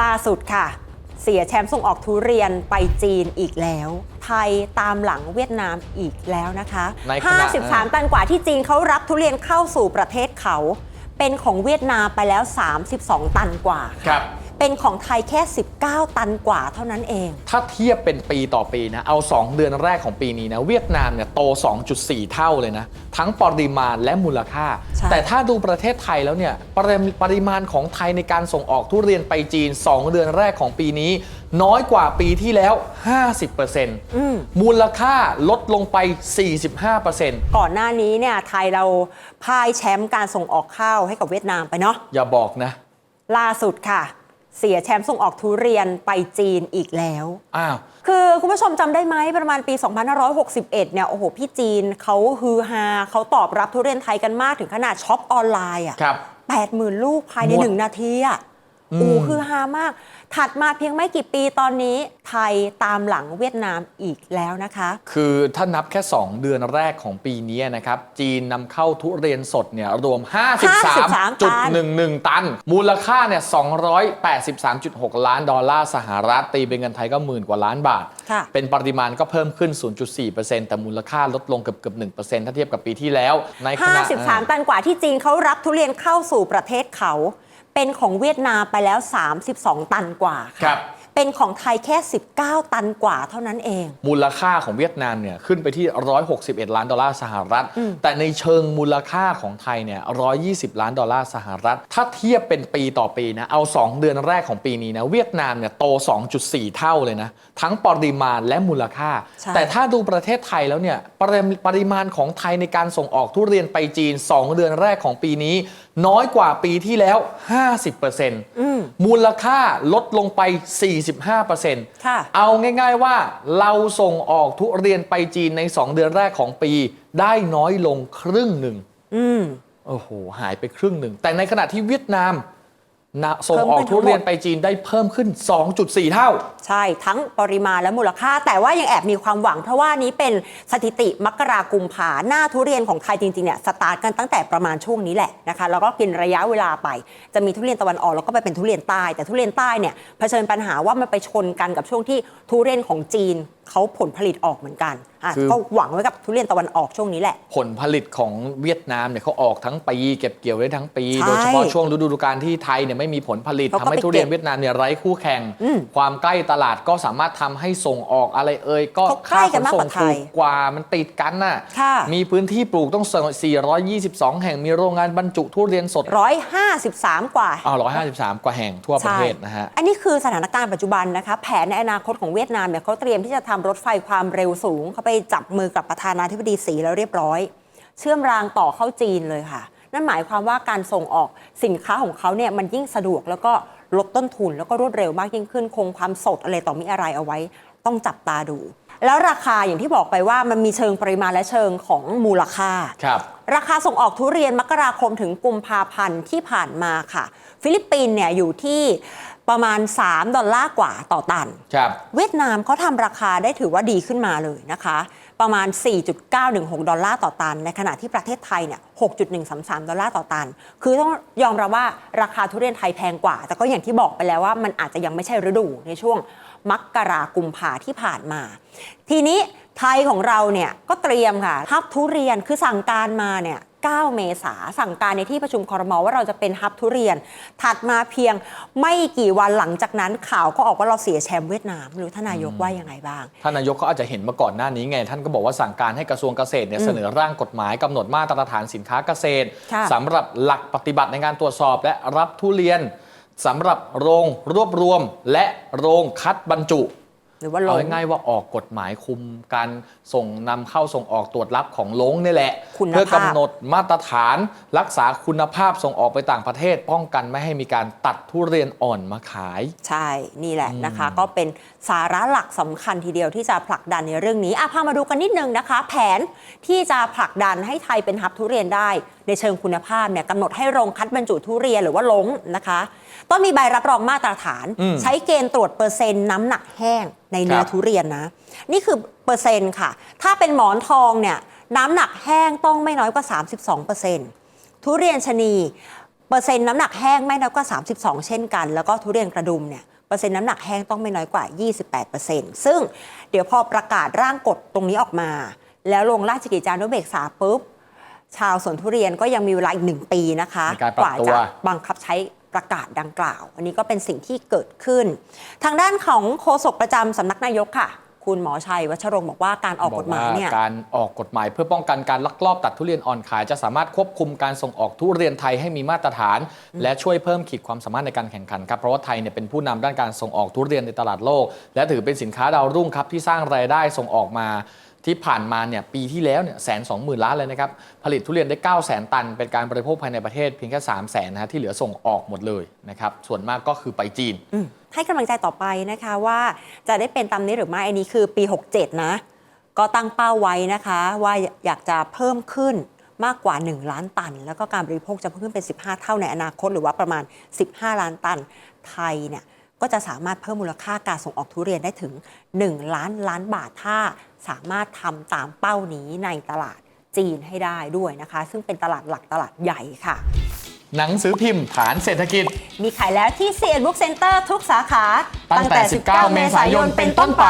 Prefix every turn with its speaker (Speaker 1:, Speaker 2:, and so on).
Speaker 1: ล่าสุดค่ะ เสียแชมป์ส่งออกทุเรียนไปจีนอีกแล้ว ไทยตามหลังเวียดนามอีกแล้วนะคะ
Speaker 2: ในขณะ
Speaker 1: 53 ตันกว่าที่จีนเขารับทุเรียนเข้าสู่ประเทศเขา เป็นของเวียดนามไปแล้ว 32 ตันกว่า
Speaker 2: ครับ
Speaker 1: เป็นของไทยแค่ 19 ตันกว่าเท่านั้นเอง
Speaker 2: ถ้าเทียบเป็นปีต่อปีนะ เอา 2 เดือนแรกของปีนี้นะ เวียดนามเนี่ยโต 2.4 เท่าเลยนะ ทั้งปริมาณและมูลค่า
Speaker 1: ใช่
Speaker 2: แต่ถ้าดูประเทศไทยแล้วเนี่ยปริปริมาณของไทยในการส่งออกทุเรียนไปจีน 2 เดือนแรกของปีนี้ น้อยกว่าปีที่แล้ว 50%
Speaker 1: อืม
Speaker 2: มูลค่าลดลงไป 45%
Speaker 1: ก่อนหน้านี้เนี่ยไทยเราพ่ายแชมป์การส่งออกข้าวให้กับเวียดนามไปเนาะ
Speaker 2: อย่าบอกนะ
Speaker 1: ล่าสุดค่ะ เสียแชมป์ส่งออกทุเรียนไปจีนอีกแล้ว
Speaker 2: อ้าว
Speaker 1: คือคุณผู้ชมจำได้ไหมประมาณปี 2561 เนี่ยโอ้โหพี่จีนเขาฮือฮาเขาตอบรับทุเรียนไทยกันมากถึงขนาดช็อปออนไลน์อะ
Speaker 2: ครับ
Speaker 1: 80,000ลูกภายใน
Speaker 2: หมด
Speaker 1: หนึ่งนาทีอะ
Speaker 2: อืม
Speaker 1: โอ้คือฮามาก ถัดมาเพียงไม่กี่ปีตอนนี้ไทยตามหลังเวียดนามอีกแล้วนะคะ
Speaker 2: คือถ้านับแค่ 2 เดือนแรกของปีนี้นะครับ จีนนำเข้าทุเรียนสดเนี่ยรวม 53.11 ตัน มูลค่าเนี่ย 283.6 ล้านดอลลาร์สหรัฐ ตีเป็นเงินไทยก็หมื่นกว่าล้านบาท
Speaker 1: ค่ะ
Speaker 2: เป็นปริมาณก็เพิ่มขึ้น 0.4%แต่มูลค่าลดลงเกือบเกือบ1%ถ้าเทียบกับปีที่แล้วในขณะ
Speaker 1: 53 ตันกว่าที่จีนเขารับทุเรียนเข้าสู่ประเทศเขา เป็นของเวียดนามไปแล้ว 32 ตันกว่าะ
Speaker 2: ครับ
Speaker 1: เป็นของไทยแค่ 19 ตันกว่าเท่านั้นเอง
Speaker 2: มูลค่าของเวียดนามเนี่ยขึ้นไปที่ 161 ล้านดอลลาร์สหรัฐ แต่ในเชิงมูลค่าของไทยเนี่ย 120 ล้านดอลลาร์สหรัฐ ถ้าเทียบเป็นปีต่อปีนะเอา 2 เดือนแรกของปีนี้นะเวียดนามเนี่ยโต 2.4 เท่าเลยนะทั้งปริมาณและมูลค่า
Speaker 1: ใช่
Speaker 2: แต่ถ้าดูประเทศไทยแล้วเนี่ยปริปริมาณของไทยในการส่งออกทุเรียนไปจีน 2 เดือนแรกของปีนี้ น้อยกว่าปีที่แล้ว 50%
Speaker 1: อืม
Speaker 2: มูลค่าลดลงไป 45%
Speaker 1: ค่ะ
Speaker 2: เอาง่ายๆว่าเราส่งออกทุเรียนไปจีนใน 2 เดือนแรกของปี ได้น้อยลงครึ่งหนึ่ง
Speaker 1: อืม
Speaker 2: โอ้โห หายไปครึ่งหนึ่ง แต่ในขณะที่เวียดนาม นะส่ง
Speaker 1: เพิ่ม
Speaker 2: ออก
Speaker 1: ขึ้น
Speaker 2: ทุเรียน
Speaker 1: ทั้งหมด
Speaker 2: ไปจีนได้เพิ่มขึ้น 2.4 เท่า
Speaker 1: ใช่ทั้งปริมาณและมูลค่า แต่ว่ายังแอบมีความหวัง เพราะว่านี้เป็นสถิติมกรากุมภาหน้าทุเรียนของไทยจริงๆเนี่ยสตาร์ทกันตั้งแต่ประมาณช่วงนี้แหละนะคะแล้วก็กินระยะเวลาไป จะมีทุเรียนตะวันออกแล้วก็ไปเป็นทุเรียนใต้แต่ทุเรียนใต้เนี่ยเผชิญปัญหาว่ามันไปชนกันกับช่วงที่ทุเรียนของจีน เขาผลผลิตออกเหมือนกันอะ
Speaker 2: คือ
Speaker 1: ก็หวังไว้กับทุเรียนตะวันออกช่วงนี้แหละ
Speaker 2: ผลผลิตของเวียดนามเนี่ยเขาออกทั้งปีเก็บเกี่ยวได้ทั้งปี
Speaker 1: ใช่
Speaker 2: โดยเฉพาะช่วงฤดูกาลที่ไทยเนี่ยไม่มีผลผลิต
Speaker 1: เขาก็
Speaker 2: ทำให้
Speaker 1: ไป
Speaker 2: ทุเรียน
Speaker 1: เก็บ
Speaker 2: เวียดนามเนี่ยไร้คู่แข่ง
Speaker 1: อืม
Speaker 2: ความใกล้ตลาดก็สามารถทำให้ส่งออกอะไรเอ่ยก็
Speaker 1: เขาใกล้กันมากกว่าไทย
Speaker 2: ถูกกว่ามันติดกันน่ะ
Speaker 1: ค่ะ
Speaker 2: มีพื้นที่ปลูกต้อง 422 แห่งมีโรงงานบรรจุทุเรียนสด
Speaker 1: 153 กว่า
Speaker 2: อ้าว153 กว่าแห่งทั่วประเทศนะฮะ
Speaker 1: อันนี้คือสถานการณ์ปัจจุบันนะคะ แผนในอนาคตของเวียดนามเนี่ยเขาเตรียมที่จะทำรถไฟความเร็วสูง เขาไปจับมือกับประธานาธิบดีสีแล้วเรียบร้อย เชื่อมรางต่อเข้าจีนเลยค่ะ นั่นหมายความว่าการส่งออกสินค้าของเขาเนี่ยมันยิ่งสะดวกแล้วก็ลดต้นทุน แล้วก็รวดเร็วมากยิ่งขึ้นคงความสดอะไรต่อมีอะไรเอาไว้ ต้องจับตาดู แล้วราคาอย่างที่บอกไปว่ามันมีเชิงปริมาณและเชิงของมูลค่า
Speaker 2: ครับ
Speaker 1: ราคาส่งออกทุเรียนมกราคมถึงกุมภาพันธ์ที่ผ่านมาค่ะ ฟิลิปปินส์เนี่ยอยู่ที่ ประมาณ 3 ดอลลาร์กว่าต่อตัน
Speaker 2: ครับ
Speaker 1: เวียดนามเขาทำราคาได้ถือว่าดีขึ้นมาเลยนะคะ ประมาณ 4.916 ดอลลาร์ต่อตัน ในขณะที่ประเทศไทยเนี่ย 6.133 ดอลลาร์ต่อตัน คือต้องยอมรับว่าราคาทุเรียนไทยแพงกว่า แต่ก็อย่างที่บอกไปแล้วว่ามันอาจจะยังไม่ใช่ฤดูในช่วงมกรากุมภาที่ผ่านมา ทีนี้ไทยของเราเนี่ยก็เตรียมค่ะฮับทุเรียนคือสั่งการมาเนี่ย 9 เมษาสั่งการในที่ประชุมคอรมอว่าเราจะเป็นฮับทุเรียน ถัดมาเพียงไม่กี่วันหลังจากนั้นข่าวก็ออกว่าเราเสียแชมป์เวียดนามไม่รู้ท่านนายกว่ายังไงบ้าง
Speaker 2: ท่านนายกเขาอาจจะเห็นมาก่อนหน้านี้ไง ท่านก็บอกว่าสั่งการให้กระทรวงเกษตรเนี่ยเสนอร่างกฎหมายกำหนดมาตรฐานสินค้าเกษตร
Speaker 1: ค่ะ
Speaker 2: สำหรับหลักปฏิบัติในการตรวจสอบและรับทุเรียนสำหรับโรงรวบรวมและโรงคัดบรรจุ
Speaker 1: หรือว่าล
Speaker 2: เอา
Speaker 1: ง
Speaker 2: ง่ายๆว่าออกกฎหมายคุมการส่งนำเข้าส่งออกตรวจรับของลงนี่แหละ
Speaker 1: คุณภาพ
Speaker 2: เพื่อกำหนดมาตรฐานรักษาคุณภาพส่งออกไปต่างประเทศ ป้องกันไม่ให้มีการตัดทุเรียนอ่อนมาขาย
Speaker 1: ใช่ นี่แหละนะคะ ก็เป็นสาระหลักสำคัญทีเดียวที่จะผลักดันในเรื่องนี้อะพามาดูกันนิดนึงนะคะ แผนที่จะผลักดันให้ไทยเป็นฮับทุเรียนได้ ในเชิงคุณภาพเนี่ยกำหนดให้โรงคัดบรรจุทุเรียนหรือว่าลงนะคะ ต้องมีใบรับรองมาตรฐาน
Speaker 2: อืม
Speaker 1: ใช้เกณฑ์ตรวจเปอร์เซ็นต์น้ำหนักแห้งในเนื้อ
Speaker 2: ครับ
Speaker 1: ทุเรียนนะ นี่คือเปอร์เซ็นต์ค่ะ ถ้าเป็นหมอนทองเนี่ยน้ำหนักแห้งต้องไม่น้อยกว่า 32%ทุเรียนชะนี เปอร์เซ็นต์น้ำหนักแห้งไม่น้อยกว่า 32 เช่นกัน แล้วก็ทุเรียนกระดุมเนี่ยเปอร์เซ็นต์น้ำหนักแห้งต้องไม่น้อยกว่า 28%ซึ่งเดี๋ยวพอประกาศร่างกฎตรงนี้ออกมา แล้วลงราชกิจจานุเบกษาปุ๊บ ชาวสวนทุเรียนก็ยังมีเวลาอีกหนึ่งปีนะคะ
Speaker 2: ในการปรับตัว
Speaker 1: ว่าจะบังคับใช้ประกาศดังกล่าว อันนี้ก็เป็นสิ่งที่เกิดขึ้น ทางด้านของโฆษกประจำสำนักนายกค่ะ คุณหมอชัยวัชรงค์บอกว่าการออกกฎหมายเนี่ย
Speaker 2: บอกว่การออกกฎหมายเพื่อป้องกันการลักลอบตัดทุเรียนอ่อนขาย จะสามารถควบคุมการส่งออกทุเรียนไทยให้มีมาตรฐาน และช่วยเพิ่มขีดความสามารถในการแข่งขันครับเพราะว่าไทยเนี่ยเป็นผู้นำด้านการส่งออกทุเรียนในตลาดโลก และถือเป็นสินค้าดาวรุ่งครับที่สร้างรายได้ส่งออกมา ที่ผ่านมาเนี่ยปีที่แล้วเนี่ยแสนสองหมื่นล้านเลยนะครับ ผลิตทุเรียนได้9 0 0 0 0 0ตัน เป็นการบริโภคภายในประเทศเพียงแค่3 0 0 0 0 0นะฮะที่เหลือส่งออกหมดเลยนะครับ ส่วนมากก็คือไปจีน
Speaker 1: ให้กำลังใจต่อไปนะคะว่าจะได้เป็นตามนี้หรือไม่ อันนี้คือปี 67 นะ ก็ตั้งเป้าไว้นะคะ ว่าอยากจะเพิ่มขึ้นมากกว่า 1 ล้านตัน แล้วก็การบริโภคจะเพิ่มขึ้นเป็น 15 เท่าในอนาคต หรือว่าประมาณ 15 ล้านตันไทยเนี่ยก็จะสามารถเพิ่มมูลค่าการส่งออกทุเรียนได้ถึง 1 ล้านล้านบาทถ้า สามารถทำตามเป้านี้ในตลาดจีนให้ได้ด้วยนะคะ ซึ่งเป็นตลาดหลักตลาดใหญ่ค่ะ
Speaker 2: หนังสือพิมพ์ฐานเศรษฐกิจ
Speaker 1: มีขายแล้วที่ c ี Book Center ทุกสาขา
Speaker 2: ตั้งแต่ 19 เมษายนเป็นต้นไป